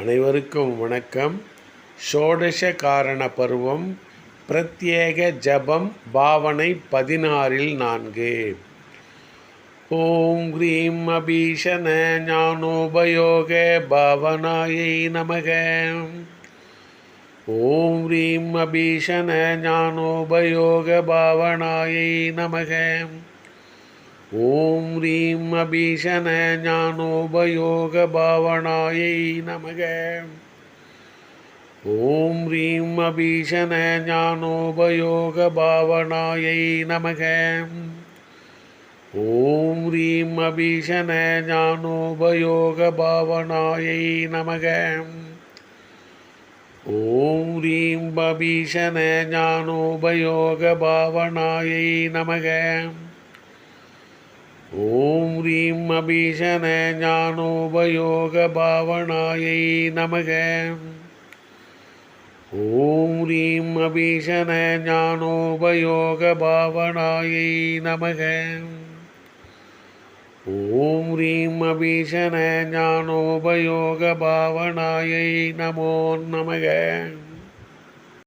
அனைவருக்கும் வணக்கம். ஷோடச காரண பருவம் பிரத்யேக ஜபம் பாவனை பதினாறில் நான்கு. ஓம் ஹ்ரீம் அபீஷண ஞானோபயோக பாவனாயை நமக. ஓம் ஹ்ரீம் அபீஷண ஞானோபயோக பாவனாயை நமகம் ॐ ह्रीं अभीषण ज्ञानोपयोगभावनायै नमः ॐ ह्रीं अभीषण ज्ञानोपयोगभावनायै नमः ॐ ह्रीं अभीषण ज्ञानोपयोगभावनायै नमः ॐ ह्रीं ஓம் ரீம் அபீஷண ஞானோபயோக பாவனாயை நமக. ஓம் ரீம் அபீஷண ஞானோபயோக பாவனாயை நமக. ஓம் ரீம் அபீஷண ஞானோபயோக பாவனாயை நமோ நமக.